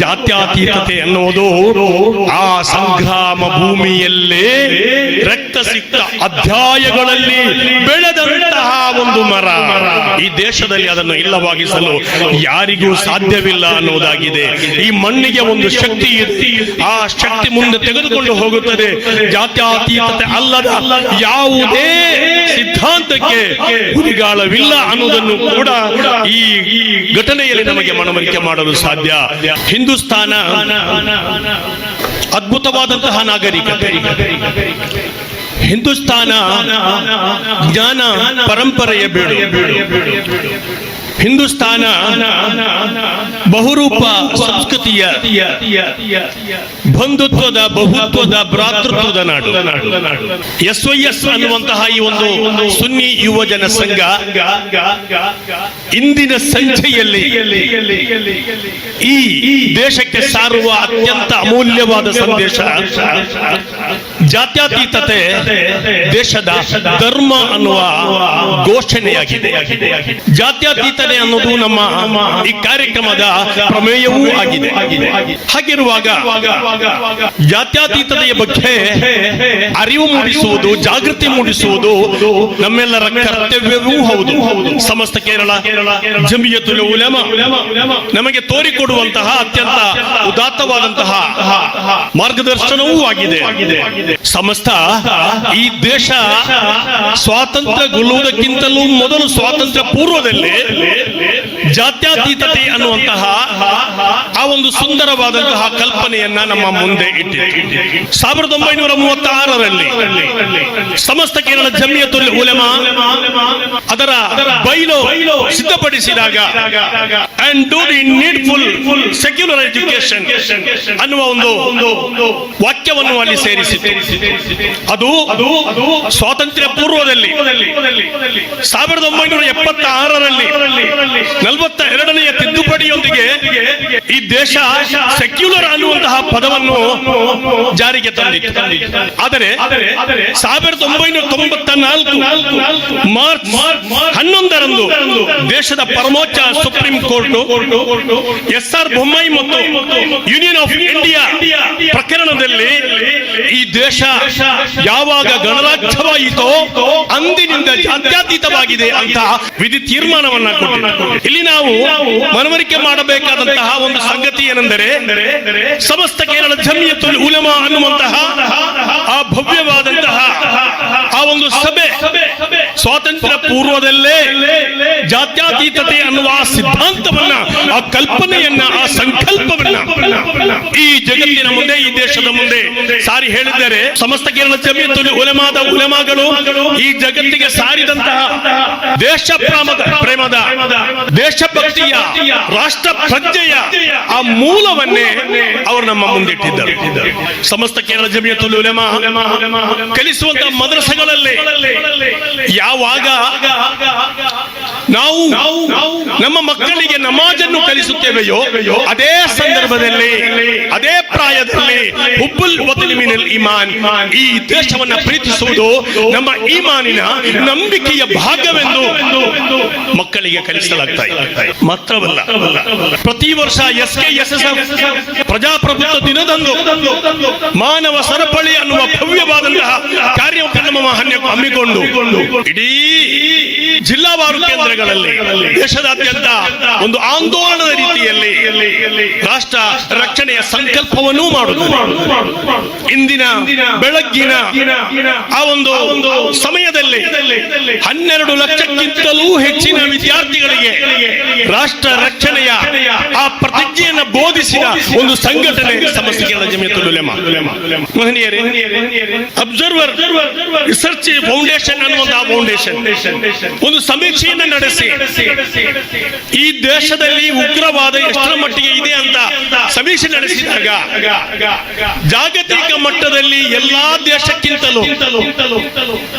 ಜಾತ್ಯತೀತತೆ ಅನ್ನೋದು ಆ ಸಂಗ್ರಾಮ ಭೂಮಿಯಲ್ಲೇ ರಕ್ತ ಸಿಕ್ತ ಅಧ್ಯಾಯಗಳಲ್ಲಿ ಬೆಳೆದಂತಹ ಒಂದು ಮರ. ಈ ದೇಶದಲ್ಲಿ ಅದನ್ನು ಇಲ್ಲವಾಗಿಸಲು ಯಾರಿಗೂ ಸಾಧ್ಯವಿಲ್ಲ ಅನ್ನೋದಾಗಿದೆ. ಈ ಮಣ್ಣಿಗೆ ಒಂದು ಶಕ್ತಿ ಇತ್ತು. ಆ ಶಕ್ತಿ ಮುಂದೆ ತೆಗೆದುಕೊಂಡು ಹೋಗುತ್ತದೆ. ಜಾತ್ಯಾತೀತತೆ ಅಲ್ಲದ ಯಾವುದೇ ಸಿದ್ಧಾಂತಕ್ಕೆ ಹುರಿಗಾಳವಿಲ್ಲ ಅನ್ನೋದನ್ನು ಕೂಡ ಈ ಈ ಘಟನೆಯಲ್ಲಿ ನಮಗೆ ಮನವರಿಕೆ ಮಾಡಲು ಸಾಧ್ಯ. ಹಿಂದೂಸ್ತಾನ ಅದ್ಭುತವಾದಂತಹ ನಾಗರಿಕತೆ ಹಿಂದೂಸ್ತಾನ ಜ್ಞಾನ ಪರಂಪರೆಯ ಬೀಡು. ಹಿಂದೂಸ್ತಾನ ಬಹುರೂಪ ಸಂಸ್ಕೃತಿಯ ಬಂಧುತ್ವದ, ಬಹುತ್ವದ, ಭ್ರಾತೃತ್ವದ ನಾಡು. ಎಸ್ ವೈ ಅನ್ನುವಂತಹ ಈ ಒಂದು ಸುನ್ನಿ ಯುವಜನ ಸಂಘ ಇಂದಿನ ಸಂಖ್ಯೆಯಲ್ಲಿ ಈ ದೇಶಕ್ಕೆ ಸಾರುವ ಅತ್ಯಂತ ಅಮೂಲ್ಯವಾದ ಸಂದೇಶ. ಜಾತ್ಯತೀತತೆ ದೇಶದ ಧರ್ಮ ಅನ್ನುವ ಘೋಷಣೆಯಾಗಿದೆ. ಜಾತ್ಯತೀತತೆ ಅನ್ನೋದು ನಮ್ಮ ಈ ಕಾರ್ಯಕ್ರಮದ ಪ್ರಮೇಯವೂ ಆಗಿದೆ. ಹಾಗಿರುವಾಗ ಜಾತ್ಯತೀತತೆಯ ಬಗ್ಗೆ ಅರಿವು ಮೂಡಿಸುವುದು ಜಾಗೃತಿ ಮೂಡಿಸುವುದು ನಮ್ಮೆಲ್ಲರ ಕರ್ತವ್ಯವೂ ಹೌದು. ಸಮಸ್ತ ಕೇರಳ ಜಮಿಯತುಲ ಉಲಮ ನಮಗೆ ತೋರಿಕೊಡುವಂತಹ ಅತ್ಯಂತ ಉದಾತ್ತವಾದಂತಹ ಮಾರ್ಗದರ್ಶನವೂ ಆಗಿದೆ. ಸಮಸ್ತ ಈ ದೇಶ ಸ್ವಾತಂತ್ರ್ಯಗೊಳ್ಳುವುದಕ್ಕಿಂತಲೂ ಮೊದಲು ಸ್ವಾತಂತ್ರ್ಯ ಪೂರ್ವದಲ್ಲಿ ಜಾತ್ಯತೀತತೆ ಅನ್ನುವಂತಹ ಆ ಒಂದು ಸುಂದರವಾದಂತಹ ಕಲ್ಪನೆಯನ್ನ ನಮ್ಮ ಮುಂದೆ ಇಟ್ಟಿದೆ ಸಾವಿರದ ಒಂಬೈನೂರ ಮೂವತ್ತಾರರಲ್ಲಿ ಸಮಸ್ತ ಕೇರಳ ಜಮಿಯತುಲ್ ಉಲೆಮಾ ಅದರ ಬೈಲು ಸಿದ್ಧಪಡಿಸಿದಾಗ and do the needful secular education ಅನ್ನುವ ಒಂದು ವಾಕ್ಯವನ್ನು ಅಲ್ಲಿ ಸೇರಿಸಿದೆ ಅದು ಅದು ಸ್ವಾತಂತ್ರ್ಯ ಪೂರ್ವದಲ್ಲಿ ಸಾವಿರದ ಒಂಬೈನೂರ ಎಪ್ಪತ್ತಾರರಲ್ಲಿ ನಲವತ್ತ ಎರಡನೆಯ ತಿದ್ದುಪಡಿಯೊಂದಿಗೆ ಈ ದೇಶ ಸೆಕ್ಯುಲರ್ ಅನ್ನುವಂತಹ ಪದವನ್ನು ಜಾರಿಗೆ ತಂದಿತ್ತು. ಆದರೆ ಸಾವಿರದ ಒಂಬೈನೂರ ತೊಂಬತ್ತ ನಾಲ್ಕು ಮಾರ್ಚ್ ಹನ್ನೊಂದರಂದು ದೇಶದ ಪರಮೋಚ್ಚ supreme court S R Bommai ಮತ್ತು ಯೂನಿಯನ್ ಆಫ್ ಇಂಡಿಯಾ ಪ್ರಕರಣದಲ್ಲಿ ಈ ದೇಶ ಯಾವಾಗ ಗಣರಾಜ್ಯವಾಯಿತೋ ಅಂದಿನಿಂದ ಜಾತ್ಯತೀತವಾಗಿದೆ ಅಂತ ವಿಧಿ ತೀರ್ಮಾನವನ್ನ ಕೊಟ್ಟಿದೆ. ಇಲ್ಲಿ ನಾವು ಮನವರಿಕೆ ಮಾಡಬೇಕಾದಂತಹ ಒಂದು ಸಂಗತಿ ಏನೆಂದರೆ ಸಮಸ್ತ ಕೇರಳ ಜಮಿಯತುಲ್ ಉಲಮಾ ಅನ್ನುವಂತಹ ಆ ಭವ್ಯವಾದಂತಹ ಆ ಒಂದು ಸಭೆ ಸ್ವಾತಂತ್ರ್ಯ ಪೂರ್ವದಲ್ಲೇ ಜಾತ್ಯತೀತತೆ ಅನ್ನುವ ಆ ಸಿದ್ಧಾಂತವನ್ನ ಆ ಕಲ್ಪನೆಯನ್ನ ಆ ಸಂಕಲ್ಪವನ್ನ ಈ ಜಗತ್ತಿನ ಮುಂದೆ ಈ ದೇಶದ ಮುಂದೆ ಸಾರಿ ಹೇಳಿದ್ದಾರೆ ಸಮಸ್ತ ಕೇರಳ ಜಮಿಯತುಲ್ ಉಲಮಾದ ಉಲೆಮಾಗಳು ಈ ಜಗತ್ತಿಗೆ ಸಾರಿದಂತಹ ದೇಶ ಪ್ರೇಮದ ದೇಶಭಕ್ತಿಯ ರಾಷ್ಟ್ರ ಪ್ರಜ್ಞೆಯ ಆ ಮೂಲವನ್ನೇ ಅವರು ನಮ್ಮ ಮುಂದಿಟ್ಟಿದ್ದರು. ಸಮಸ್ತ ಕೇರಳ ಜಮಿಯತುಲ್ ಉಲೆಮಾ ಕಲಿಸುವಂತಹ ಮದ್ರಸಗಳಲ್ಲಿ ಯಾವಾಗ ನಾವು ನಮ್ಮ ಮಕ್ಕಳಿಗೆ ನಮಾಜನ್ನು ಕಲಿಸುತ್ತೇವೆಯೋ, ಅದೇ ಸಂದರ್ಭದಲ್ಲಿ, ಅದೇ ಪ್ರಾಯದಲ್ಲಿ, ಹುಬ್ಬುಲ್ ವತಲಿಮಿನಲ್ ಇಮಾನ್ ಈ ದೇಶವನ್ನ ಪ್ರೀತಿಸುವುದು ನಮ್ಮ ಈಮಾನಿನ ನಂಬಿಕೆಯ ಭಾಗವೆಂದು ಮಕ್ಕಳಿಗೆ ಕಲಿಸಲಾಗ್ತಾ ಇದೆ. ಮಾತ್ರವಲ್ಲ, ಪ್ರತಿ ವರ್ಷ ಎಸ್ ಕೆ ಎಸ್ ಎಸ್ ಪ್ರಜಾಪ್ರಭುತ್ವ ದಿನದಂದು ಮಾನವ ಸರಪಳಿ ಅನ್ನುವ ಭವ್ಯವಾದಂತಹ ಕಾರ್ಯಕ್ರಮವನ್ನು ಹನ್ನೆ- ಹಮ್ಮಿಕೊಂಡು ಇಡೀ ಜಿಲ್ಲಾವಾರು ಕೇಂದ್ರಗಳಲ್ಲಿ ದೇಶದಾದ್ಯಂತ ಒಂದು ಆಂದೋಲನದ ರೀತಿಯಲ್ಲಿ ರಾಷ್ಟ್ರ ರಕ್ಷಣೆಯ ಸಂಕಲ್ಪವನ್ನೂ ಮಾಡುವುದು ಇಂದಿನ ಬೆಳಗ್ಗಿನ ಆ ಒಂದು ಸಮಯದಲ್ಲಿ ಹನ್ನೆರಡು ಲಕ್ಷಕ್ಕಿಂತಲೂ ಹೆಚ್ಚಿನ ವಿದ್ಯಾರ್ಥಿಗಳಿಗೆ ರಾಷ್ಟ್ರ ರಕ್ಷಣೆಯ ಆ ಪ್ರತಿಜ್ಞೆಯನ್ನು ಬೋಧಿಸಿದ ಒಂದು ಸಂಘಟನೆ ಸಮಸ್ಯೆ ಮಹನೀಯರೇ ಅಬ್ಸರ್ವರ್ ರಿಸರ್ಚ್ ಫೌಂಡೇಶನ್ ಅನ್ನುವಂತಹ ಫೌಂಡೇಶನ್ ಒಂದು ಸಮೀಕ್ಷೆಯನ್ನು ನಡೆಸಿ ಈ ದೇಶದಲ್ಲಿ ಉಗ್ರವಾದ ಎಷ್ಟರ ಮಟ್ಟಿಗೆ ಇದೆ ಅಂತ ಸಮೀಕ್ಷೆ ನಡೆಸಿದಾಗ ಜಾಗತಿಕ ಮಟ್ಟದಲ್ಲಿ ಎಲ್ಲಾ ದೇಶಕ್ಕಿಂತಲೂ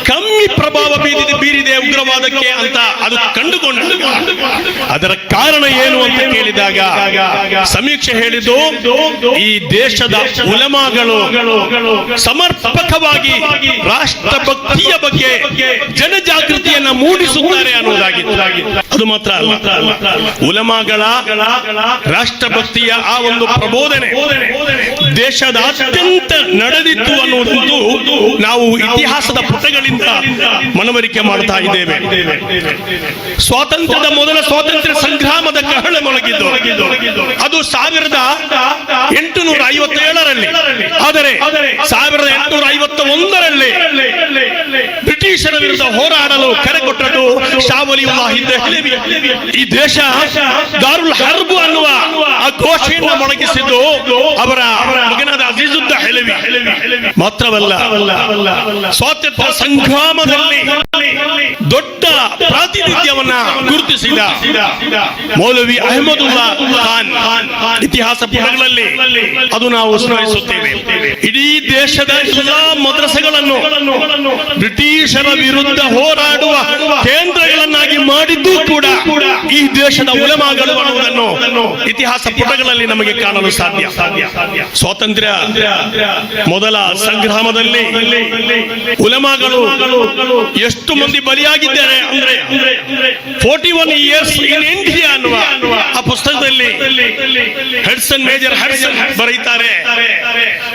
ಕಮ್ಮಿ ಪ್ರಭಾವ ಬೀರಿದೆ ಬೀರಿದೆ ಉಗ್ರವಾದಕ್ಕೆ ಅಂತ ಅದು ಕಂಡುಕೊಂಡು ಅದರ ಕಾರಣ ಏನು ಅಂತ ಕೇಳಿದಾಗ ಸಮೀಕ್ಷೆ ಹೇಳಿದ್ದು, ಈ ದೇಶದ ಉಲಮಾಗಳು ಸಮರ್ಪಕವಾಗಿ ರಾಷ್ಟ್ರ ಭಕ್ತಿಯ ಬಗ್ಗೆ ಜನಜಾಗೃತಿಯನ್ನ ಮೂಡಿಸುತ್ತಾರೆ ಅನ್ನೋದಾಗಿತ್ತು ಅದು ಮಾತ್ರ ಅಲ್ಲ. ರಾಷ್ಟ್ರ ಭಕ್ತಿಯ ಆ ಒಂದು ಪ್ರಬೋಧನೆ ದೇಶದ ದೇಶದಾದ್ಯಂತ ನಡೆದಿತ್ತು ಅನ್ನುವಂಥದ್ದು ನಾವು ಇತಿಹಾಸದ ಪುಟಗಳಿಂದ ಮನವರಿಕೆ ಮಾಡ್ತಾ ಇದ್ದೇವೆ. ಸ್ವಾತಂತ್ರ್ಯದ ಮೊದಲ ಸ್ವಾತಂತ್ರ್ಯ ಸಂಗ್ರಾಮದ ಕಹಳೆ ಮೊಳಗಿದ್ದು. ಅದು ಸಾವಿರದ ಎಂಟುನೂರ ಐವತ್ತೇಳರಲ್ಲಿ ಆದರೆ ಸಾವಿರದ ಎಂಟುನೂರ ಐವತ್ತ ಒಂದರಲ್ಲಿ ಬ್ರಿಟಿಷರ ವಿರುದ್ಧ ಹೋರಾಡಲು ಕರೆ ಕೊಟ್ಟದ್ದು ಹಿಂದೆ. ಈ ದೇಶ ದಾರುಲ್ ಹರ್ಬು ಅನ್ನುವ ಆ ಘೋಷಣೆಯನ್ನು ಮೊಳಗಿಸಿದ್ದು ಅವರ ಮಗನಾದ ಮಾತ್ರವಲ್ಲ, ಸ್ವಾತಂತ್ರ್ಯ ಸಂಗ್ರಾಮದಲ್ಲಿ ದೊಡ್ಡ ಪ್ರಾತಿನಿಧ್ಯವನ್ನ ಗುರುತಿಸಿದ ಮೌಲವಿ ಅಹಮದುಲ್ಲಾ ಖಾನ್. ಇತಿಹಾಸ ಪುಟಗಳಲ್ಲಿ ಅದು ನಾವು ಸ್ಮರಿಸುತ್ತೇವೆ. ಇಡೀ ದೇಶದ ಎಲ್ಲಾ ಮದ್ರಸೆಗಳನ್ನು ಬ್ರಿಟಿಷರ ವಿರುದ್ಧ ಹೋರಾಡುವ ಕೇಂದ್ರಗಳನ್ನಾಗಿ ಮಾಡಿದ್ದು ಕೂಡ ಈ ದೇಶದ ಉಲಮಾಗಳು ಅನ್ನುವುದನ್ನು ಇತಿಹಾಸ ಪುಟಗಳಲ್ಲಿ ನಮಗೆ ಕಾಣಲು ಸಾಧ್ಯ. ಸ್ವಾತಂತ್ರ್ಯ ಮೊದಲ ಸಂಗ್ರಾಮದಲ್ಲಿ ಉಲಮಾಗಳು ಎಷ್ಟು ಮಂದಿ ಬಲಿಯಾಗಿದ್ದಾರೆ ಅಂದ್ರೆ forty one years in India ಅನ್ನುವ ಆ ಪುಸ್ತಕದಲ್ಲಿ ಹೆಡ್ಸನ್ ಮೇಜರ್ ಹೆಡ್ಸನ್ ಬರೀತಾರೆ.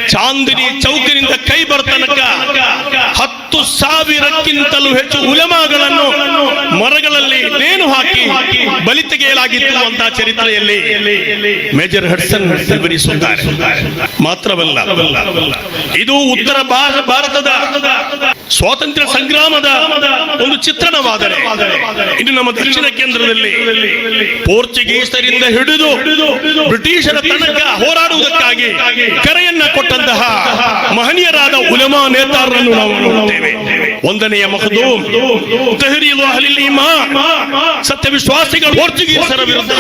ಚಾಂದಿನಿ ಚೌಕಿನಿಂದ ಕೈ ಬರ್ತನಕ ಹತ್ತು ಸಾವಿರಕ್ಕಿಂತಲೂ ಹೆಚ್ಚು ಉಲಮಾಗಳನ್ನು ಮರಗಳಲ್ಲಿ ನೇಣು ಹಾಕಿ ಬಲಿ ತೆಗೆಯಲಾಗಿತ್ತು ಅಂತ ಚರಿತ್ರೆಯಲ್ಲಿ ಮೇಜರ್ ಹಡ್ಸನ್ ವಿವರಿಸುತ್ತಾರೆ. ಮಾತ್ರವಲ್ಲ, ಇದು ಉತ್ತರ ಭಾರ- ಭಾರತದ ಸ್ವಾತಂತ್ರ್ಯ ಸಂಗ್ರಾಮದ ಒಂದು ಚಿತ್ರಣವಾದರೆ ಇನ್ನು ನಮ್ಮ ದಕ್ಷಿಣ ಕೇಂದ್ರದಲ್ಲಿ ಪೋರ್ಚುಗೀಸರಿಂದ ಹಿಡಿದು ಬ್ರಿಟಿಷರ ತನಕ ಹೋರಾಡುವುದಕ್ಕಾಗಿ ಕರೆಯನ್ನ ಕೊಟ್ಟಂತಹ ಮಹನೀಯರಾದ ಉಲಮಾ ನೇತಾರರನ್ನು ನಾವು ನೋಡುತ್ತೇವೆ. ಒಂದನೆಯ ಮಹದು ತಹರೀಲು ಅಹ್ಲಿಲ್ ಸತ್ಯವಿಶ್ವಾಸಿಗಳು ಸತ್ಯ ವಿಶ್ವಾಸಿಗಳು ಪೋರ್ಚುಗೀಸರ ವಿರುದ್ಧ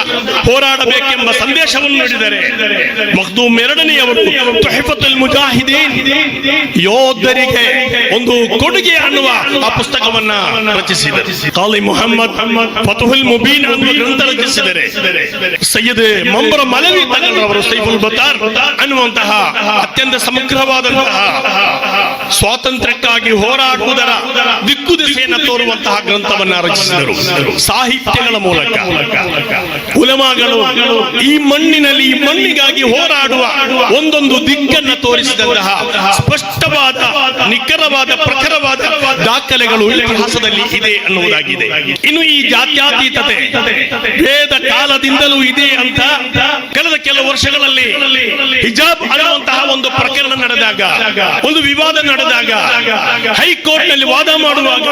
ಹೋರಾಡಬೇಕೆಂಬ ಸಂದೇಶವನ್ನು ನೀಡಿದರೆ ಮಹದೂಮ್ ಎರಡನೆಯವರು ಯೋಧರಿಗೆ ಒಂದು ಕೊಡುಗೆ ಅನ್ನುವ ಆ ಪುಸ್ತಕವನ್ನ ರಚಿಸಿದರು. ಕಾಲಿ ಮೊಹಮ್ಮದ್ ಫತುಹುಲ್ ಮುಬೀನ್ ಅನ್ನುವ ಗ್ರಂಥ ರಚಿಸಿದರೆ ಸೈಯದ್ ಮಂಬರ ಮಲವಿ ತಗೊಂಡ್ರವರು ಸೈಫುಲ್ ಬತಾರ್ ಅನ್ನುವಂತಹ ಅತ್ಯಂತ ಸಮಗ್ರವಾದಂತಹ ಸ್ವಾತಂತ್ರ್ಯಕ್ಕಾಗಿ ಹೋರಾಡುವುದರ ದಿಕ್ಕು ದಿಸೆಯನ್ನು ತೋರುವಂತಹ ಗ್ರಂಥವನ್ನ ರಚಿಸಿದರು. ಸಾಹಿತ್ಯಗಳ ಮೂಲಕ. ಉಲಮಾಗಳು ಈ ಮಣ್ಣಿನಲ್ಲಿ ಈ ಮಣ್ಣಿಗಾಗಿ ಹೋರಾಡುವ ಒಂದೊಂದು ದಿಕ್ಕನ್ನ ತೋರಿಸಿದಂತಹ ಸ್ಪಷ್ಟವಾದ ನಿಖರವಾದ ಪ್ರಖರವಾದ ದಾಖಲೆಗಳು ಇತಿಹಾಸದಲ್ಲಿ ಇದೆ ಅನ್ನುವುದಾಗಿದೆ. ಇನ್ನು ಈ ಜಾತ್ಯಾತೀತತೆ ವೇದ ಕಾಲದಿಂದಲೂ ಇದೆ ಅಂತ ಕಳೆದ ಕೆಲವು ವರ್ಷಗಳಲ್ಲಿ ಹಿಜಾಬ್ ಅನ್ನುವಂತಹ ಒಂದು ಪ್ರಕರಣ ನಡೆದಾಗ ಒಂದು ವಿವಾದ ನಡೆದಾಗ ಹೈಕೋರ್ಟ್ನಲ್ಲಿ ವಾದ ಮಾಡುವಾಗ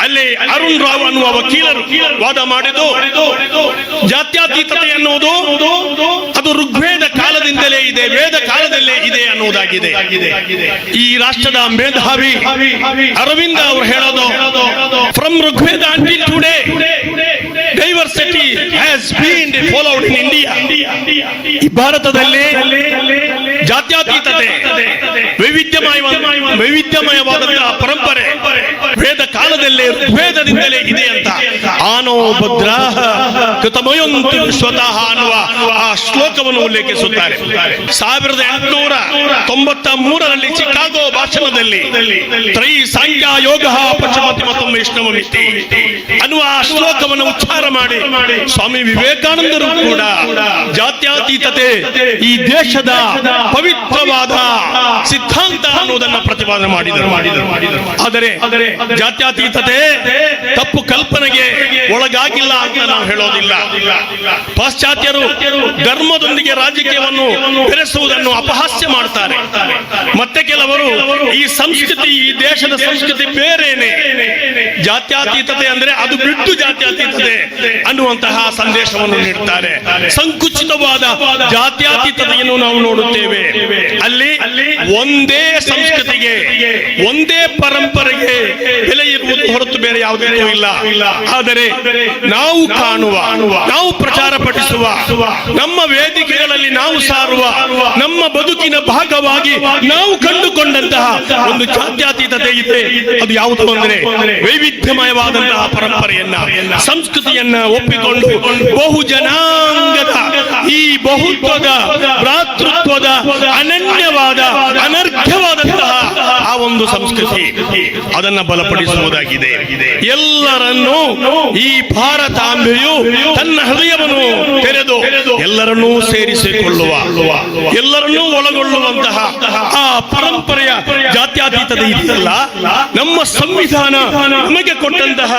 ಅಲ್ಲಿ ಅರುಣ್ ರಾವ್ ಅನ್ನುವ ವಕೀಲರು ವಾದ ಮಾಡಿದ್ದು ಜಾತ್ಯಾತೀತತೆ ಅನ್ನುವುದು ಅದು ಋಗ್ವೇದ ಇದೆ, ವೇದ ಕಾಲದಲ್ಲೇ ಇದೆ ಅನ್ನುವುದಾಗಿದೆ. ಈ ರಾಷ್ಟ್ರದ ಮೇಧಾವಿ ಅರವಿಂದ ಅವರು ಹೇಳೋದು from Rigveda today diversity has been followed in India ಈ ಭಾರತದಲ್ಲಿ ಜಾತ್ಯತೀತತೆ ವೈವಿಧ್ಯಮಯ ವೈವಿಧ್ಯಮಯವಾದಂತಹ ಪರಂಪರೆ ವೇದ ಕಾಲದಲ್ಲೇ ವೇದದಿಂದಲೇ ಇದೆ ಅಂತ. ಆನೋ ಭದ್ರ ಕೃತಮಯಂತು ಸ್ವತಃ ಅನ್ನುವ ಆ ಶ್ಲೋಕವನ್ನು ಉಲ್ಲೇಖಿಸುತ್ತಾರೆ. ಸಾವಿರದ ಎಂಟುನೂರ ತೊಂಬತ್ತ ಮೂರರಲ್ಲಿ ಚಿಕಾಗೋ ಭಾಷಣದಲ್ಲಿ ತ್ರೈ ಸಾಂಖ್ಯ ಯೋಗ ಪಶುಪತಿ ಮತ್ತು ವೈಷ್ಣವ ಮಿತಿ ಅನ್ನುವ ಆ ಶ್ಲೋಕವನ್ನು ಉಚ್ಚಾರ ಮಾಡಿ ಸ್ವಾಮಿ ವಿವೇಕಾನಂದರು ಕೂಡ ಜಾತ್ಯಾತೀತತೆ ಈ ದೇಶದ ಪವಿತ್ರವಾದ ಸಿದ್ಧಾಂತ ಅನ್ನೋದನ್ನ ಪ್ರತಿಪಾದನೆ ಮಾಡಿದರು. ಮಾಡಿದರು ಆದರೆ ಜಾತ್ಯತೀತತೆ ತಪ್ಪು ಕಲ್ಪನೆಗೆ ಒಳಗಾಗಿಲ್ಲ ಅಂತ ನಾವು ಹೇಳೋದಿಲ್ಲ. ಪಾಶ್ಚಾತ್ಯರು ಧರ್ಮದೊಂದಿಗೆ ರಾಜಕೀಯವನ್ನು ಬೆರೆಸುವುದನ್ನು ಅಪಹಾಸ್ಯ ಮಾಡ್ತಾರೆ. ಮತ್ತೆ ಕೆಲವರು ಈ ಸಂಸ್ಕೃತಿ ಈ ದೇಶದ ಸಂಸ್ಕೃತಿ ಬೇರೇನೆ. ಜಾತ್ಯತೀತತೆ ಅಂದ್ರೆ ಅದು ಬಿಟ್ಟು ಜಾತ್ಯತೀತತೆ ಅನ್ನುವಂತಹ ಸಂದೇಶವನ್ನು ನೀಡುತ್ತಾರೆ ಸಂಕುಚಿತವಾದ ಜಾತ್ಯಾತೀತತೆಯನ್ನು ನಾವು ನೋಡುತ್ತೇವೆ. ಅಲ್ಲಿ ಒಂದೇ ಸಂಸ್ಕೃತಿಗೆ ಒಂದೇ ಪರಂಪರೆಗೆ ಬೆಲೆ ಇರುವುದು ಹೊರತು ಬೇರೆ ಯಾವುದೇನೂ ಇಲ್ಲ. ಆದರೆ ನಾವು ಕಾಣುವ ನಾವು ಪ್ರಚಾರ ಪಡಿಸುವ ನಮ್ಮ ವೇದಿಕೆಗಳಲ್ಲಿ ನಾವು ಸಾರುವ ನಮ್ಮ ಬದುಕಿನ ಭಾಗವಾಗಿ ನಾವು ಕಂಡುಕೊಂಡಂತಹ ಒಂದು ಜಾತ್ಯಾತೀತತೆ ಇದೆ. ಅದು ಯಾವುದು ಅಂದ್ರೆ ವೈವಿಧ್ಯಮಯವಾದಂತಹ ಪರಂಪರೆಯನ್ನ ಸಂಸ್ಕೃತಿಯನ್ನ ಒಪ್ಪಿಕೊಂಡು ಬಹು ಜನಾಂಗದ ಈ ಬಹುತ್ವದ ಭ್ರಾತೃತ್ವದ ಅನನ್ಯವಾದ ಅನರ್ಘ್ಯವಾದಂತಹ ಆ ಒಂದು ಒಂದು ಸಂಸ್ಕೃತಿ ಅದನ್ನ ಬಲಪಡಿಸುವುದಾಗಿದೆ. ಎಲ್ಲರನ್ನೂ ಈ ಭಾರತಾಂಬೆಯು ತನ್ನ ಹೃದಯವನ್ನು ತೆರೆದು ಎಲ್ಲರನ್ನೂ ಸೇರಿಸಿಕೊಳ್ಳುವ ಎಲ್ಲರನ್ನೂ ಒಳಗೊಳ್ಳುವಂತಹ ಆ ಪರಂಪರೆಯ ಜಾತ್ಯತೀತದ ಇದೆಯಲ್ಲ ನಮ್ಮ ಸಂವಿಧಾನ ನಮಗೆ ಕೊಟ್ಟಂತಹ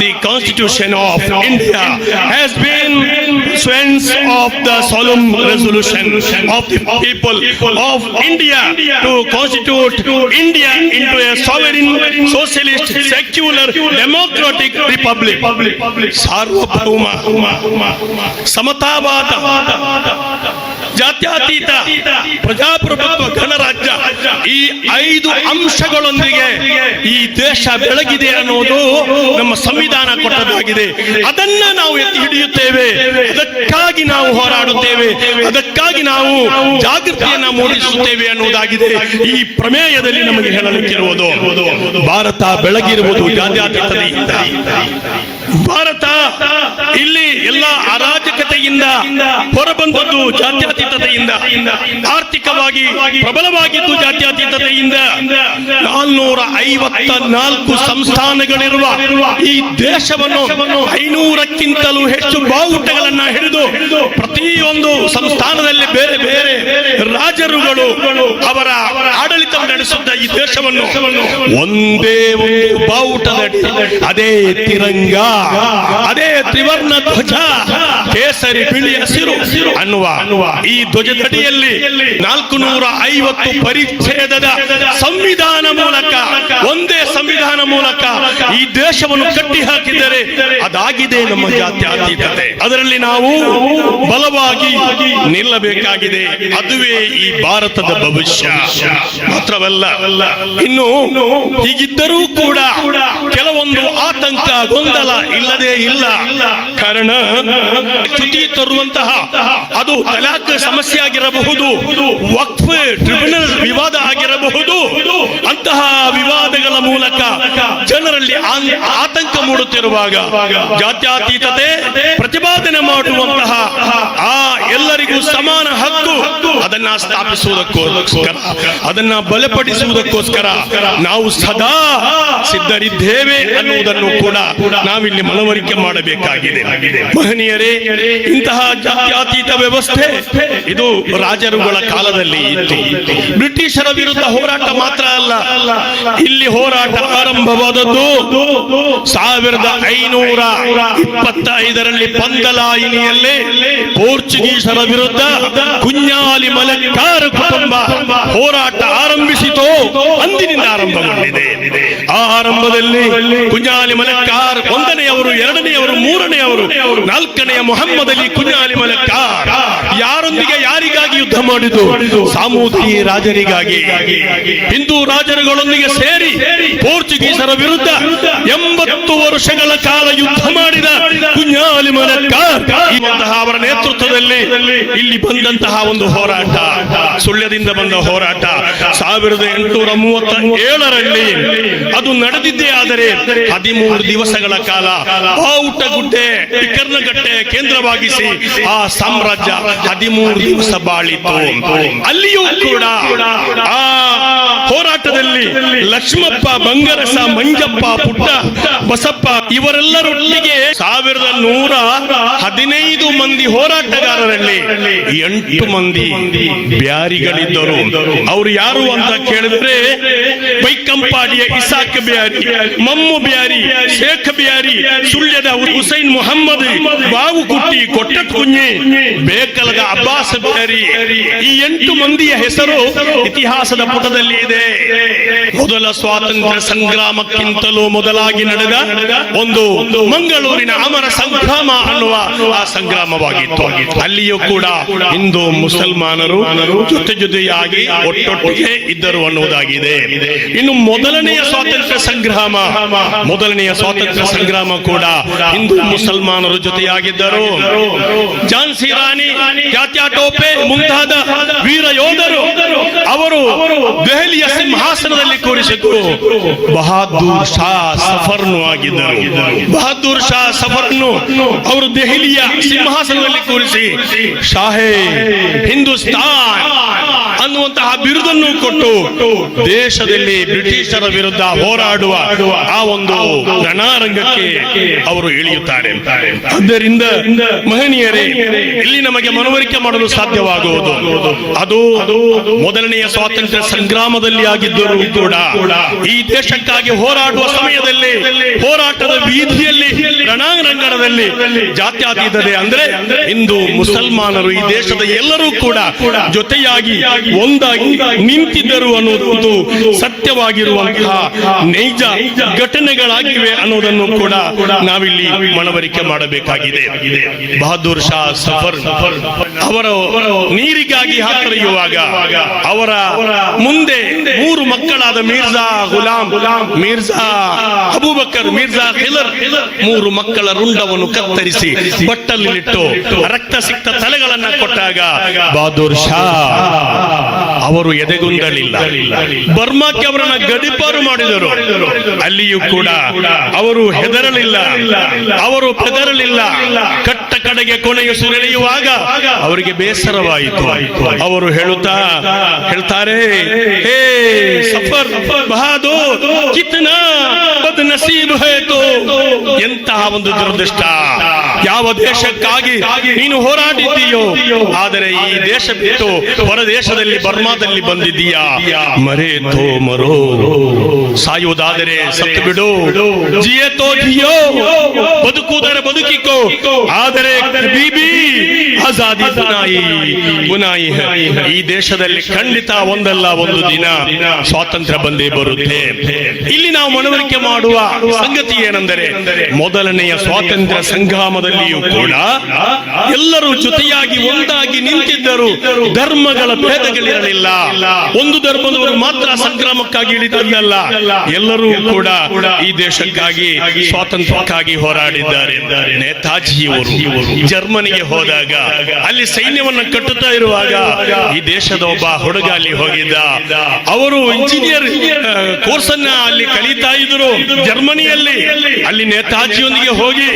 the constitution of India has been ಸ್ವೆನ್ಸ್ of the solemn resolution of the people of India to constitute India into a sovereign, socialist, secular democratic republic ಸಾರ್ವಭೌಮ ಸಮತಾವಾದ ಜಾತ್ಯತೀತ ಪ್ರಜಾಪ್ರಭುತ್ವ ಗಣರಾಜ್ಯ ಈ ಐದು ಅಂಶಗಳೊಂದಿಗೆ ಈ ದೇಶ ಬೆಳಗಿದೆ ಅನ್ನೋದು ನಮ್ಮ ಸಂವಿಧಾನ ಕೊಟ್ಟದಾಗಿದೆ ಅದನ್ನ ನಾವು ಎತ್ತಿ ಹಿಡಿಯುತ್ತೇವೆ. ಅದಕ್ಕಾಗಿ ನಾವು ಹೋರಾಡುತ್ತೇವೆ. ಅದಕ್ಕಾಗಿ ನಾವು ಜಾಗೃತಿಯನ್ನ ಮೂಡಿಸುತ್ತೇವೆ ಅನ್ನುವುದಾಗಿದೆ. ಈ ಪ್ರಮೇಯದಲ್ಲಿ ನಮಗೆ ಹೇಳಲಿಕ್ಕಿರುವುದು, ಭಾರತ ಬೆಳಗಿರುವುದು ಜಾತ್ಯಾತೀತ ಭಾರತ ಇಲ್ಲಿ ಎಲ್ಲ ಅರಾಜಕತೆಯಿಂದ ಹೊರಬಂದದ್ದು ಜಾತ್ಯತೀತತೆಯಿಂದ, ಆರ್ಥಿಕವಾಗಿ ಪ್ರಬಲವಾಗಿದ್ದು ಜಾತ್ಯತೀತತೆಯಿಂದ ನಾಲ್ನೂರ ಐವತ್ತ ನಾಲ್ಕು ಸಂಸ್ಥಾನಗಳಿರುವ ಈ ದೇಶವನ್ನು ಐನೂರಕ್ಕಿಂತಲೂ ಹೆಚ್ಚು ಬಾವುಟಗಳನ್ನ ಹಿಡಿದು ಪ್ರತಿಯೊಂದು ಸಂಸ್ಥಾನದಲ್ಲಿ ಬೇರೆ ಬೇರೆ ರಾಜರುಗಳು ಅವರ ಆಡಳಿತ ನಡೆಸುತ್ತ ಈ ದೇಶವನ್ನು. ಒಂದೇ ಒಂದು ಬಾವುಟದಡಿ ಅದೇ ತಿರಂಗ, ಅದೇ ತ್ರಿವರ್ಣ ಧ್ವಜ ಕೇಸರಿ ಬಿಳಿ ಹಸಿರು ಅನ್ನುವ ಈ ಧ್ವಜದಡಿಯಲ್ಲಿ ನಾಲ್ಕು ನೂರ ಐವತ್ತು ಪರಿಚ್ಛೇದದ ಸಂವಿಧಾನ ಮೂಲಕ ಒಂದೇ ಸಂವಿಧಾನ ಮೂಲಕ ಈ ದೇಶವನ್ನು ಕಟ್ಟಿ ಹಾಕಿದರೆ ಅದಾಗಿದೆ ನಮ್ಮ ಜಾತ್ಯಾತೀತತೆ ಅದರಲ್ಲಿ ನಾವು ಬಲವಾಗಿ ನಿಲ್ಲಬೇಕಾಗಿದೆ. ಅದುವೇ ಈ ಭಾರತದ ಭವಿಷ್ಯ. ಮಾತ್ರವಲ್ಲ ಇನ್ನು ಹೀಗಿದ್ದರೂ ಕೂಡ ಕೆಲವೊಂದು ಆತಂಕ ಗೊಂದಲ ಇಲ್ಲದೇ ಇಲ್ಲ. ಕಾರಣ ಚ್ಯುತಿ ತರುವಂತಹ ಅದು ತಲಾಕ್ ಸಮಸ್ಯೆ ಆಗಿರಬಹುದು ವಕ್ಫ್ ಟ್ರಿಬ್ಯುನಲ್ ವಿವಾದ ಆಗಿರಬಹುದು. ಅಂತಹ ವಿವಾದಗಳ ಮೂಲಕ ಜನರಲ್ಲಿ ಆತಂಕ ಮೂಡುತ್ತಿರುವಾಗ ಜಾತ್ಯತೀತತೆ ಪ್ರತಿಪಾದನೆ ಮಾಡುವಂತಹ ಆ ಎಲ್ಲರಿಗೂ ಸಮಾನ ಹಕ್ಕು ಅದನ್ನ ಸ್ಥಾಪಿಸುವುದಕ್ಕೋಸ್ಕರ, ಅದನ್ನ ಬಲಪಡಿಸುವುದಕ್ಕೋಸ್ಕರ ನಾವು ಸದಾ ಸಿದ್ಧರಿದ್ದೇವೆ ಅನ್ನುವುದನ್ನು ಕೂಡ ನಾವಿಲ್ಲಿ ಮನವರಿಕೆ ಮಾಡಬೇಕಾಗಿದೆ. ಮಹನೀಯರೇ ಇಂತಹ ಜಾತ್ಯಾತೀತ ವ್ಯವಸ್ಥೆ ಇದು ರಾಜರುಗಳ ಕಾಲದಲ್ಲಿ ಇತ್ತು. ಬ್ರಿಟಿಷರ ವಿರುದ್ಧ ಹೋರಾಟ ಮಾತ್ರ ಅಲ್ಲ, ಇಲ್ಲಿ ಹೋರಾಟ ಆರಂಭವಾದದ್ದು ಸಾವಿರದ ಐನೂರ ಇಪ್ಪತ್ತೈದರಲ್ಲಿ ಪಂದಲಾಯಿನಿಯಲ್ಲಿ ಪೋರ್ಚುಗೀಸರ ವಿರುದ್ಧ ಕುಂಜಾಲಿ ಮಲಕ್ಕಾರ ಕುಟುಂಬ ಹೋರಾಟ ಆರಂಭಿಸಿತು. ಅಂದಿನಿಂದ ಆರಂಭಗೊಂಡಿದೆ. ಆ ಆರಂಭದಲ್ಲಿ ಕುಂಜಾಲಿ ಮಲಕ್ಕಾರ ಒಂದನೆಯವರು, ಎರಡನೆಯವರು, ಮೂರನೆಯವರು, ನಾಲ್ಕನೆಯ ಮೊಹಮ್ಮದ್ ಕಾಲದಲ್ಲಿ ಕುಂಜಾಲಿ ಯಾರೊಂದಿಗೆ ಯಾರಿಗಾಗಿ ಯುದ್ಧ ಮಾಡಿದ್ದು? ಸಾಮೂಹಿ ರಾಜರಿಗಾಗಿ. ಹಿಂದೂ ರಾಜರುಗಳೊಂದಿಗೆ ಸೇರಿ ಪೋರ್ಚುಗೀಸರ ವಿರುದ್ಧ ಎಂಬತ್ತು ವರ್ಷಗಳ ಕಾಲ ಯುದ್ಧ ಮಾಡಿದ ಕುಂಜಾಲಿ ಮಲಕ್ಕಾರ್ ಅವರ ನೇತೃತ್ವದಲ್ಲಿ ಇಲ್ಲಿ ಬಂದಂತಹ ಒಂದು ಹೋರಾಟ, ಸುಳ್ಯದಿಂದ ಬಂದ ಹೋರಾಟ. ಸಾವಿರದ ಎಂಟುನೂರ ಮೂವತ್ತ ಏಳರಲ್ಲಿ ಅದು ನಡೆದಿದ್ದೇ ಆದರೆ ಹದಿಮೂರು ದಿವಸಗಳ ಕಾಲ ಬಾವುಟಗುಡ್ಡೆ ಟಿಕ್ಕರ್ನಗಟ್ಟೆ ಕೇಂದ್ರವಾಗಿ ಆ ಸಾಮ್ರಾಜ್ಯ ಹದಿಮೂರು ದಿವಸ ಬಾಳಿತು ಅಲ್ಲಿಯೂ ಕೂಡ ಆ ಹೋರಾಟದಲ್ಲಿ ಲಕ್ಷ್ಮಪ್ಪ ಬಂಗರಸ ಮಂಜಪ್ಪ ಪುಟ್ಟ ಬಸಪ್ಪ ಇವರೆಲ್ಲರೊಟ್ಟಿಗೆ ಸಾವಿರದ ನೂರ ಹದಿನೈದು ಮಂದಿ ಹೋರಾಟಗಾರರಲ್ಲಿ ಎಂಟು ಮಂದಿ ಬ್ಯಾರಿಗಳಿದ್ದರು. ಅವರು ಯಾರು ಅಂತ ಕೇಳಿದ್ರೆ ಬೈಕಂಪಾಡಿಯ ಇಸಾಕ್ ಬ್ಯಾರಿ ಮಮ್ಮು ಬ್ಯಾರಿ ಶೇಖ್ ಬ್ಯಾರಿ ಸುಳ್ಯದ ಹುಸೈನ್ ಮೊಹಮ್ಮದ್ ಬಾವು ಕುಟ್ಟಿ ಕುಂಜಿ ಬೇಕಲದ ಅಬ್ಬಾಸ್ ಬ್ಯಾರಿ ಈ ಎಂಟು ಮಂದಿಯ ಹೆಸರು ಇತಿಹಾಸದ ಪುಟದಲ್ಲಿ ಇದೆ. ಮೊದಲ ಸ್ವಾತಂತ್ರ್ಯ ಸಂಗ್ರಾಮಕ್ಕಿಂತಲೂ ಮೊದಲಾಗಿ ನಡೆದ ಒಂದು ಮಂಗಳೂರಿನ ಅಮರ ಸಂಗ್ರಾಮ ಅನ್ನುವ ಆ ಸಂಗ್ರಾಮವಾಗಿತ್ತು. ಅಲ್ಲಿಯೂ ಕೂಡ ಹಿಂದೂ ಮುಸಲ್ಮಾನರು ಜೊತೆ ಜೊತೆಯಾಗಿ ಒಟ್ಟೊಟ್ಟಿಗೆ ಇದ್ದರು ಅನ್ನುವುದಾಗಿದೆ. ಇನ್ನು ಮೊದಲನೆಯ ಸ್ವಾತಂತ್ರ್ಯ ಸಂಗ್ರಾಮ ಮೊದಲನೆಯ ಸ್ವಾತಂತ್ರ್ಯ ಸಂಗ್ರಾಮ ಕೂಡ ಹಿಂದೂ ಮುಸಲ್ಮಾನರು ಜೊತೆಯಾಗಿದ್ದರು. ಝಾನ್ಸಿ ರಾಣಿ ತ್ಯಾತ್ಯಾ ಟೋಪೆ, ಮುಂತಾದ ವೀರ ಯೋಧರು ಅವರು ದೆಹಲಿಯ ಸಿಂಹಾಸನದಲ್ಲಿ ಕೂರಿಸಿದ್ದು. ಬಹಾದೂರ್ ಶಾ ಸಫರ್ನು ಆಗಿದ್ದರು. ಬಹಾದೂರ್ ಶಾ ಸಫರ್ನು ಅವರು ದೆಹಲಿಯ ಸಿಂಹಾಸನದಲ್ಲಿ ಕೂರಿಸಿ ಶಾಹೆ ಹಿಂದೂಸ್ತಾನ್ ಅನ್ನುವಂತಹ ಬಿರುದನ್ನು ಕೊಟ್ಟು ದೇಶದಲ್ಲಿ ಬ್ರಿಟಿಷರ ವಿರುದ್ಧ ಹೋರಾಡುವ ಆ ಒಂದು ರಣರಂಗಕ್ಕೆ ಅವರು ಇಳಿಯುತ್ತಾರೆ. ಆದ್ದರಿಂದ ಮಹನೀಯರೇ, ಇಲ್ಲಿ ನಮಗೆ ಮನವರಿಕೆ ಮಾಡಲು ಸಾಧ್ಯವಾಗುವುದು. ಅದು ಮೊದಲನೆಯ ಸ್ವಾತಂತ್ರ್ಯ ಸಂಗ್ರಾಮದಲ್ಲಿ ಆಗಿದ್ದರೂ ಕೂಡ, ಈ ದೇಶಕ್ಕಾಗಿ ಹೋರಾಡುವ ಸಮಯದಲ್ಲಿ, ಹೋರಾಟದ ಬೀದಿಯಲ್ಲಿ ರಣಾಂಗಣದಲ್ಲಿ ಜಾತ್ಯಾತೀತದೆ ಅಂದ್ರೆ ಇಂದು ಮುಸಲ್ಮಾನರು ಈ ದೇಶದ ಎಲ್ಲರೂ ಕೂಡ ಜೊತೆಯಾಗಿ ಒಂದಾಗಿ ನಿಂತಿದ್ದರು ಅನ್ನೋದು ಸತ್ಯವಾಗಿರುವಂತಹ ನೈಜ ಘಟನೆಗಳಾಗಿವೆ ಅನ್ನೋದನ್ನು ಕೂಡ ನಾವಿಲ್ಲಿ ಮನವರಿಕೆ ಮಾಡಬೇಕಾಗಿದೆ. ಬಹದ್ದೂರ್ ಶಾ ಸಫರ್ ಅವರು ನೀರಿಗಾಗಿ ಹಾತೊರೆಯುವಾಗ ಅವರ ಮುಂದೆ ಮೂರು ಮಕ್ಕಳಾದ ಮೀರ್ಜಾ ಗುಲಾಂ, ಮೀರ್ಜಾ ಅಬೂಬಕರ್, ಮೀರ್ಜಾ ಖಿಲರ್ ಮೂರು ಮಕ್ಕಳ ರುಂಡವನ್ನು ಕತ್ತರಿಸಿ ಬಟ್ಟಲಿಟ್ಟು ರಕ್ತ ಸಿಕ್ತ ತಲೆಗಳನ್ನ ಕೊಟ್ಟಾಗ ಬಹದ್ದೂರ್ ಶಾ ಅವರು ಎದೆಗುಂದಲಿಲ್ಲ ಬರ್ಮಾಕ್ಕೆ ಅವರನ್ನ ಗಡಿಪಾರು ಮಾಡಿದರು. ಅಲ್ಲಿಯೂ ಕೂಡ ಅವರು ಹೆದರಲಿಲ್ಲ. ಅವರು ಬೆದರಲಿಲ್ಲ ಕಟ್ಟ ಕಡೆಗೆ ಕೊನೆಯು ಸುರಳಿಯುವಾಗ ಅವರಿಗೆ ಬೇಸರವಾಯಿತು. ಅವರು ಹೇಳುತ್ತಾ, ಹೇಳ್ತಾರೆ, ಹೇ, ಸಫರ್, ಬಹಾದೂರ್ ನಸೀಬ್ ಎಂತಹ ಒಂದು ದುರದೃಷ್ಟ. ಯಾವ ದೇಶಕ್ಕಾಗಿ ನೀನು ಹೋರಾಡಿದ್ದೀಯೋ, ಆದರೆ ಈ ದೇಶ ಬಿಟ್ಟು ಹೊರ ದೇಶದಲ್ಲಿ ಬರ್ಮಾದಲ್ಲಿ ಬಂದಿದ್ದೀಯಾ? ಮರೆತೋ ಮರೋ. ಸಾಯುವುದಾದರೆ ಸತ್ತು ಬಿಡು. ಜಿಯತೋ ಜಿಯೋ. ಬದುಕುವುದರ ಬದುಕಿಕೋ. ಆದರೆ ಬೀಬಿ ಆಜಾದಿ ಬುನಾಯಿ ಬುನಾಯಿ. ಈ ದೇಶದಲ್ಲಿ ಖಂಡಿತ ಒಂದಲ್ಲ ಒಂದು ದಿನ ಸ್ವಾತಂತ್ರ್ಯ ಬಂದೇ ಬರುತ್ತೆ. ಇಲ್ಲಿ ನಾವು ಮನವರಿಕೆ ಮಾಡುವ ಸಂಗತಿ ಏನೆಂದರೆ ಮೊದಲನೆಯ ಸ್ವಾತಂತ್ರ್ಯ ಸಂಗ್ರಾಮದಲ್ಲಿಯೂ ಕೂಡ ಎಲ್ಲರೂ ಜೊತೆಯಾಗಿ ಒಂದಾಗಿ ನಿಂತಿದ್ದರು ಧರ್ಮಗಳ ಭೇದಗಳಿರಲಿಲ್ಲ. ಒಂದು ಧರ್ಮದವರು ಮಾತ್ರ ಸಂಗ್ರಾಮಕ್ಕಾಗಿ ಇಳಿದಲ್ಲ ಎಲ್ಲರೂ ಕೂಡ ಈ ದೇಶಕ್ಕಾಗಿ ಸ್ವಾತಂತ್ರ್ಯಕ್ಕಾಗಿ ಹೋರಾಡಿದ್ದಾರೆ. ನೇತಾಜಿಯವರು. ಜರ್ಮನಿಗೆ ಹೋದಾಗ, ಅಲ್ಲಿ ಸೈನ್ಯವನ್ನು ಕಟ್ಟುತ್ತಾ ಇರುವಾಗ ಈ ದೇಶದ ಒಬ್ಬ ಹುಡುಗ ಅಲ್ಲಿ ಹೋಗಿದ್ದ. ಅವರು ಇಂಜಿನಿಯರ್ ಕೋರ್ಸ್ ಅನ್ನ ಅಲ್ಲಿ ಕಲಿತಾ ಇದ್ರು ಜರ್ಮನಿಯಲ್ಲಿ. ಅಲ್ಲಿ ನೇತಾಜಿಯೊಂದಿಗೆ ಹೋಗಿ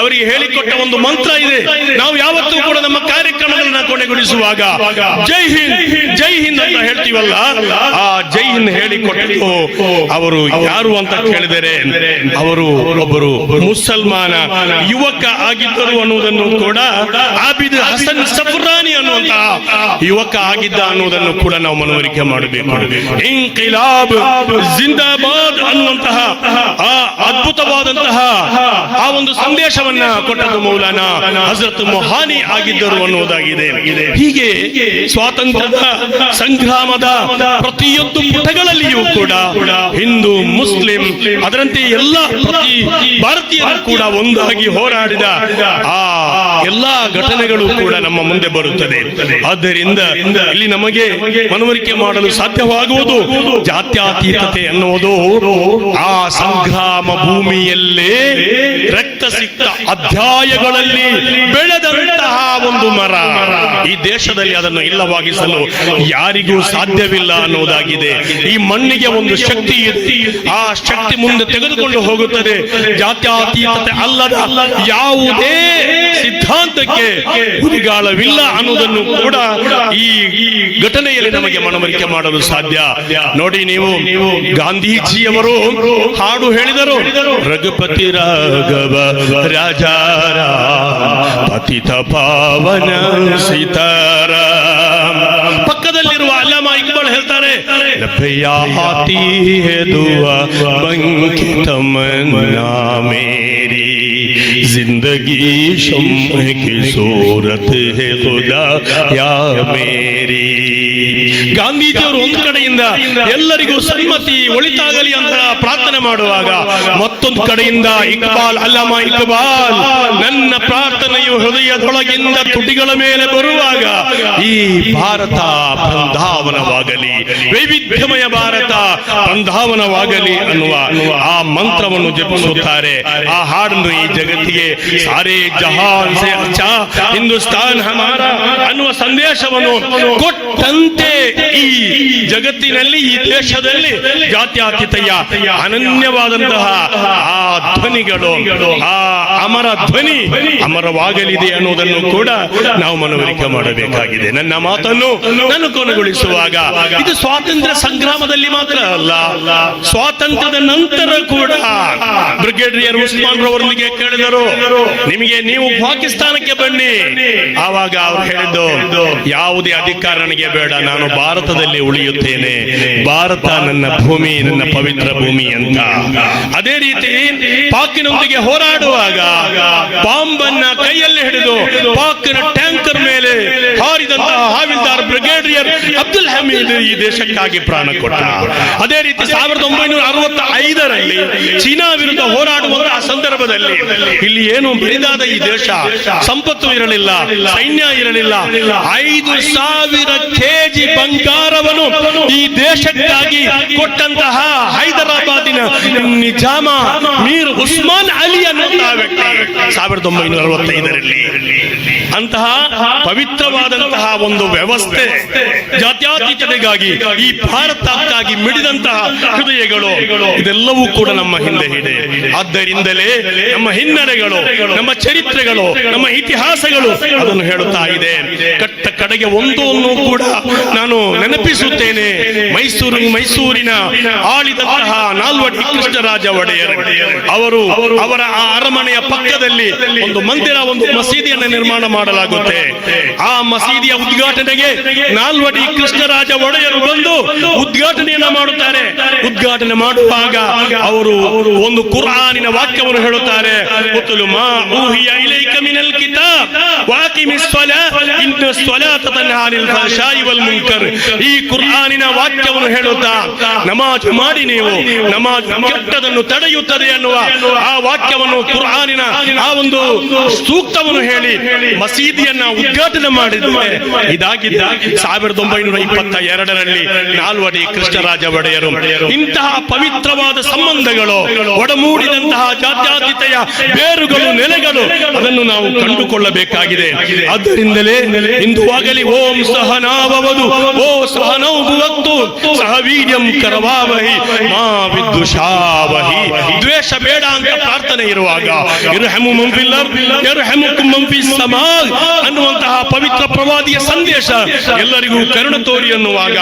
ಅವರಿಗೆ ಹೇಳಿಕೊಟ್ಟ ಒಂದು ಮಂತ್ರ ಇದೆ. ನಾವು ಯಾವತ್ತೂ ಕೂಡ ನಮ್ಮ ಕಾರ್ಯಕ್ರಮಗಳನ್ನ ಕೊನೆಗೊಳಿಸುವಾಗ, ಜೈ ಹಿಂದ್ ಜೈ ಹಿಂದ್ ಅಂತ ಹೇಳ್ತೀವಲ್ಲ? ಆ ಜೈ ಹಿಂದ್ ಹೇಳಿಕೊಟ್ಟು ಅವರು ಯಾರು ಅಂತ ಕೇಳಿದರೆ, ಅವರು ಒಬ್ಬರು ಮುಸಲ್ಮಾನ ಯುವಕ ಆಗಿದ್ದರು ಅನ್ನುವುದನ್ನು ಕೂಡ ಆಬಿದ್ ಹಸನ್ ಸಫ್ರಾನಿ ಅನ್ನುವಂತಹ ಯುವಕ ಆಗಿದ್ದ ಅನ್ನೋದನ್ನು ಕೂಡ ನಾವು ಮನವರಿಕೆ ಮಾಡಬೇಕು. ಇಂಕಿಲಾಬ್ ಜಿಂದಾಬಾದ್ ಅನ್ನುವಂತಹ ಆ ಅದ್ಭುತವಾದಂತಹ ಆ ಒಂದು ಸಂದೇಶವನ್ನ ಕೊಟ್ಟದ್ದು ಮೌಲಾನ ಹಜರತ್ ಮೊಹಾನಿ ಆಗಿದ್ದರು ಅನ್ನೋದಾಗಿದೆ ಹೀಗೆ ಸ್ವಾತಂತ್ರ್ಯದ ಸಂಗ್ರಾಮದ ಪ್ರತಿಯೊಂದು ಪುಟಗಳಲ್ಲಿಯೂ ಕೂಡ ಹಿಂದೂ, ಮುಸ್ಲಿಂ ಅದರಂತೆ ಎಲ್ಲ ಭಾರತೀಯರು ಕೂಡ ಒಂದಾಗಿ ಹೋರಾಡಿದ ಆ ಎಲ್ಲಾ ಘಟನೆಗಳು ಕೂಡ ನಮ್ಮ ಮುಂದೆ ಬರುತ್ತದೆ. ಆದ್ದರಿಂದ ಇಲ್ಲಿ ನಮಗೆ ಮನವರಿಕೆ ಮಾಡಲು ಸಾಧ್ಯವಾಗುವುದು. ಜಾತ್ಯಾತೀತತೆ ಎನ್ನುವುದು ಆ ಸಂಗ್ರಾಮ ಭೂಮಿಯಲ್ಲೇ ರಕ್ತ ಸಿಕ್ತ ಅಧ್ಯಾಯಗಳಲ್ಲಿ ಬೆಳೆದಂತಹ ಒಂದು ಮರ ಈ ದೇಶದಲ್ಲಿ ಅದನ್ನು ಇಲ್ಲವಾಗಿಸಲು ಯಾರಿಗೂ ಸಾಧ್ಯವಿಲ್ಲ ಅನ್ನೋದಾಗಿದೆ. ಈ ಮಣ್ಣಿಗೆ ಒಂದು ಶಕ್ತಿ ಇದೆ ಆ ಶಕ್ತಿ ಮುಂದೆ ತೆಗೆದುಕೊಂಡು ಹೋಗುತ್ತದೆ. ಜಾತ್ಯಾತೀತತೆ ಅಲ್ಲದ ಯಾವುದೇ ಸಿದ್ಧಾಂತಕ್ಕೆ ಉರಿಗಾಳವಿಲ್ಲ ಅನ್ನೋದನ್ನು ಕೂಡ ಈ ಘಟನೆಯಲ್ಲಿ ನಮಗೆ ಮನವರಿಕೆ ಮಾಡಲು ಸಾಧ್ಯ. ನೋಡಿ ನೀವು, ಗಾಂಧೀಜಿಯವರು ಹಾಡು ಹೇಳಿದರು. ರಘುಪತಿ ರಾಘವ ರಾಜಾರ ಪತಿತ ಪಾವನ ಸೀತಾರಾಮ ಪಕ್ಕದಲ್ಲಿರುವ ಅಲ್ಲಮ ಇಕ್ಬಾಳ್ ಹೇಳ್ತಾರೆ ಆತಿ ಹೇ ದುವಾ ಬಂಕಿತ ಮನ್ನ ಮೇರಿ जिंदगी शम्ह की सूरत है खुदा या ಮೇರಿ ಗಾಂಧೀಜಿಯವರು ಒಂದು ಕಡೆಯಿಂದ ಎಲ್ಲರಿಗೂ ಸನ್ಮತಿ ಒಳಿತಾಗಲಿ ಅಂತ ಪ್ರಾರ್ಥನೆ ಮಾಡುವಾಗ ಮತ್ತೊಂದು ಕಡೆಯಿಂದ ಇಕ್ಬಾಲ್ ಅಲ್ಲಮ ಇಕ್ಬಾಲ್ ನನ್ನ ಪ್ರಾರ್ಥನೆಯು ಹೃದಯದೊಳಗಿಂದ ತುಟಿಗಳ ಮೇಲೆ ಬರುವಾಗ ಈ ಭಾರತ ಬೃಂದಾವನವಾಗಲಿ ವೈವಿಧ್ಯಮಯ ಭಾರತ ಬೃಂದಾವನವಾಗಲಿ ಅನ್ನುವ ಆ ಮಂತ್ರವನ್ನು ಜಪಿಸುತ್ತಾರೆ ಆ ಹಾಡನ್ನು ಈ ಜಗತ್ತಿಗೆ ಸಾರೇ ಜಹಾನ್ ಸೆ ಅಚ್ಚಾ ಹಿಂದೂಸ್ತಾನ್ ಹಮಾರ ಅನ್ನುವ ಸಂದೇಶವನ್ನು ಕೊಟ್ಟಂತೆ ಈ ಜಗತ್ತಿನಲ್ಲಿ, ಈ ದೇಶದಲ್ಲಿ ಜಾತ್ಯಾತೀತಯ್ಯ, ಅನನ್ಯವಾದಂತಹ ಆ ಧ್ವನಿಗಳು, ಆ ಅಮರ ಧ್ವನಿ ಅಮರವಾಗಲಿದೆ ಅನ್ನುವುದನ್ನು ಕೂಡ ನಾವು ಮನವರಿಕೆ ಮಾಡಬೇಕಾಗಿದೆ. ನನ್ನ ಮಾತನ್ನು ನಾನು ಕೊನೆಗೊಳಿಸುವಾಗ ಇದು ಸ್ವಾತಂತ್ರ್ಯ ಸಂಗ್ರಾಮದಲ್ಲಿ ಮಾತ್ರ ಅಲ್ಲ, ಸ್ವಾತಂತ್ರ್ಯದ ನಂತರ ಕೂಡ ಬ್ರಿಗೇಡಿಯರ್ ಉಸ್ಮಾನ್ ರವರೊಂದಿಗೆ ಕೇಳಿದರು, ನಿಮಗೆ ನೀವು ಪಾಕಿಸ್ತಾನಕ್ಕೆ ಬನ್ನಿ. ಆವಾಗ ಅವರು ಹೇಳಿದ್ದು, ಯಾವುದೇ ಅಧಿಕಾರ ಬೇಡ, ನಾನು ಭಾರತದಲ್ಲಿ ಉಳಿಯುತ್ತೇನೆ. ಭಾರತ ನನ್ನ ಭೂಮಿ, ನನ್ನ ಪವಿತ್ರ ಭೂಮಿ ಅಂತ. ಅದೇ ರೀತಿ ಪಾಕಿನೊಂದಿಗೆ ಹೋರಾಡುವಾಗ ಬಾಂಬನ್ನ ಕೈಯಲ್ಲಿ ಹಿಡಿದು ಪಾಕಿನ ಟ್ಯಾಂಕರ್ ಮೇಲೆ ಹಾರಿದಂತಹ ಹಾವಿಲ್ದಾರ್ ಬ್ರಿಗೇಡಿಯರ್ ಅಬ್ದುಲ್ ಹಮೀದ್ ಈ ದೇಶಕ್ಕಾಗಿ ಪ್ರಾಣ ಕೊಟ್ಟ. ಅದೇ ರೀತಿ ಸಾವಿರದ ಒಂಬೈನೂರ ಅರವತ್ತ ಐದರಲ್ಲಿ ಚೀನಾ ವಿರುದ್ಧ ಹೋರಾಡುವಂತಹ ಸಂದರ್ಭದಲ್ಲಿ ಇಲ್ಲಿ ಏನು ಬರಿದಾದ ಈ ದೇಶ? ಸಂಪತ್ತು ಇರಲಿಲ್ಲ, ಸೈನ್ಯ ಇರಲಿಲ್ಲ. ಐದು ಸಾವಿರ ಕೆಜಿ ಬಂಗಾರವನ್ನು ಈ ದೇಶಕ್ಕಾಗಿ ಕೊಟ್ಟಂತಹ ಹೈದರಾಬಾದಿನ ನಿಜಾಮ ಮೀರ್ ಉಸ್ಮಾನ್ ಅಲಿ ಅನ್ನುವಂತಹ ವ್ಯಕ್ತಿ. ಸಾವಿರದ ಒಂಬೈನೂರ ಅರವತ್ತೈದರಲ್ಲಿ ಅಂತಹ ಪವಿತ್ರವಾದಂತಹ ಒಂದು ವ್ಯವಸ್ಥೆ ಜಾತ್ಯಾತೀತತೆಗಾಗಿ ಈ ಭಾರತಕ್ಕಾಗಿ ಮಿಡಿದಂತಹ ಹೃದಯಗಳು ಇದೆಲ್ಲವೂ ಕೂಡ ನಮ್ಮ ಹಿಂದೆ ಇದೆ. ಆದ್ದರಿಂದಲೇ ನಮ್ಮ ಹಿನ್ನಡೆಗಳು, ನಮ್ಮ ಚರಿತ್ರೆಗಳು, ನಮ್ಮ ಇತಿಹಾಸಗಳು ಅದನ್ನು ಹೇಳುತ್ತಾ ಇದೆ. ಕಟ್ಟ ಕಡೆಗೆ ಒಂದನ್ನು ಕೂಡ ನಾನು ನೆನಪಿಸುತ್ತೇನೆ. ಮೈಸೂರು, ಮೈಸೂರಿನ ಆಳಿದಂತಹ ನಾಲ್ವಡಿ ಕೃಷ್ಣರಾಜ ಒಡೆಯರ್. ಅವರು ಅವರ ಆ ಅರಮನೆಯ ಪಕ್ಕದಲ್ಲಿ ಒಂದು ಮಂದಿರ, ಒಂದು ಮಸೀದಿಯನ್ನು ನಿರ್ಮಾಣ ಮಾಡಲಾಗುತ್ತೆ. ಆ ಮಸೀದಿಯ ಉದ್ಘಾಟನೆಗೆ ನಾಲ್ವಡಿ ಕೃಷ್ಣರಾಜ ಒಡೆಯರು ಬಂದು ಉದ್ಘಾಟನೆಯನ್ನ ಮಾಡುತ್ತಾರೆ. ಉದ್ಘಾಟನೆ ಮಾಡುವಾಗ ಅವರು ಒಂದು ಕುರಾನಿನ ವಾಕ್ಯವನ್ನು ಹೇಳುತ್ತಾರೆ. ಮಾ ಮಿನಲ್ ಕಿತಾಬ್ ವಲ್ ಮುನ್ಕರ್. ಈ ಕುರ್ಹಾನಿನ ವಾಕ್ಯವನ್ನು ಹೇಳುತ್ತಾ, ನಮಾಜ್ ಮಾಡಿ ನೀವು, ನಮಾಜ್ ಕೆಟ್ಟದನ್ನು ತಡೆಯುತ್ತದೆ ಅನ್ನುವ ಆ ವಾಕ್ಯವನ್ನು ಕುರಾನಿನ ಆ ಒಂದು ಸೂಕ್ತವನ್ನು ಹೇಳಿ ಮಸೀದಿಯನ್ನ ಉದ್ಘಾಟನೆ ಮಾಡಿದ್ರೆ ಇದಾಗಿದ್ದ ಸಾವಿರದ ಒಂಬೈನೂರ ಇಪ್ಪತ್ತ ಎರಡರಲ್ಲಿ ನಾಲ್ವಡಿ ಕೃಷ್ಣರಾಜ ಒಡೆಯರು. ಇಂತಹ ಪವಿತ್ರವಾದ ಸಂಬಂಧಗಳು, ಒಡಮೂಡಿದಂತಹ ಜಾತ್ಯಾತೀತೆಯ ಬೇರುಗಳು, ನೆಲೆಗಳು, ಅದನ್ನು ನಾವು ಕಂಡುಕೊಳ್ಳಬೇಕಾಗಿದೆ. ಆದ್ದರಿಂದಲೇ ಇಂದುವಾಗಲಿ, ಓಂ ಸಹನಾವದು ಓ ಸಹನೌ ಭುವತ್ತು ಸಹ ವೀರ್ಯಂ ಕರವಾವಹಿ ಮಾ ವಿದ್ಯುಷಾವಹಿ ದ್ವೇಷ ಬೇಡ ಅಂತ ಪ್ರಾರ್ಥನೆ ಇರುವಾಗ ಇರ್ಹಮು ಮಂಫಿಲ್ ಅರ್ದ್, ಯರ್ಹಮುಕುಂ ಮಂಫಿಸ್ ಸಮಾ ಅನ್ನುವಂತಹ ಪವಿತ್ರ ಪ್ರವಾದಿಯ ಸಂದೇಶ ಎಲ್ಲರಿಗೂ ಕರುಣ ತೋರಿ ಅನ್ನುವಾಗ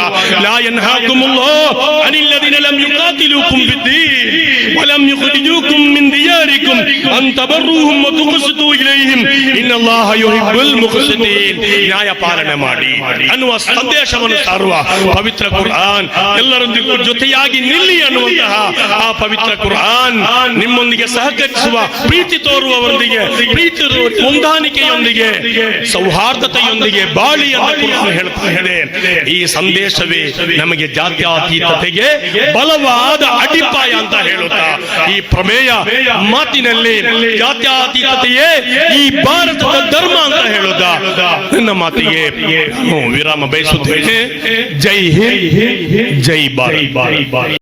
ಲಾ ಯನ್ಹಾಕುಮುಲ್ಲಾಹ್ ಅನಿಲ್ಲದಿನ ಲಂ ಯುಕಾತಿಲುಕುಂ ಬಿದ್ದೀನ್ ವಲಂ ಯುಖ್ರಿಜುಕುಂ ಮಿನ್ ದಿಯಾರಿಕುಂ ಅನ್ ತಬರ್ರುಹುಂ ವ ತುಖ್ಸಿತು ಇಲೈಹಿಂ ಇನ್ನಲ್ಲಾಹ ಯುಹಿಬ್ಬುಲ್ ಮುಖ್ಸಿತೀನ್ ನ್ಯಾಯ ಪಾಲನೆ ಮಾಡಿ ಅನ್ನುವ ಸಂದೇಶವನ್ನು ಸಾರುವ ಪವಿತ್ರ ಕುರ್ಆನ್ ಎಲ್ಲರೊಂದಿಗೂ ಜೊತೆಯಾಗಿ ನಿಲ್ಲಿ ಅನ್ನುವಂತಹ ಆ ಪವಿತ್ರ ಕುರಾನ್ ನಿಮ್ಮೊಂದಿಗೆ ಸಹಕರಿಸುವ ಪ್ರೀತಿ ತೋರುವವರೊಂದಿಗೆ, ಪ್ರೀತಿ ಹೊಂದಾಣಿಕೆಯೊಂದಿಗೆ, ಸೌಹಾರ್ದತೆಯೊಂದಿಗೆ ಬಾಳಿ ಅಂತ ಕುರ್ಆನ್ ಹೇಳ್ತಾ ಇದೆ. ಈ ಸಂದೇಶವೇ ನಮಗೆ ಜಾತ್ಯಾತೀತತೆಗೆ ಬಲವಾದ ಅಡಿಪಾಯ ಅಂತ ಹೇಳುತ್ತಾ, ಈ ಪ್ರಮೇಯ ಮಾತಿನಲ್ಲಿ ಜಾತ್ಯಾತೀತತೆಯೇ ಈ ಭಾರತದ ಧರ್ಮ ಅಂತ ಹೇಳುತ್ತಾ. ನನ್ನ ಮಾತಿಗೆ ವಿರಾಮ ಬಯಸುತ್ತೇನೆ. ಜೈ ಹಿಂದ್. ಜೈ ಭಾರತ್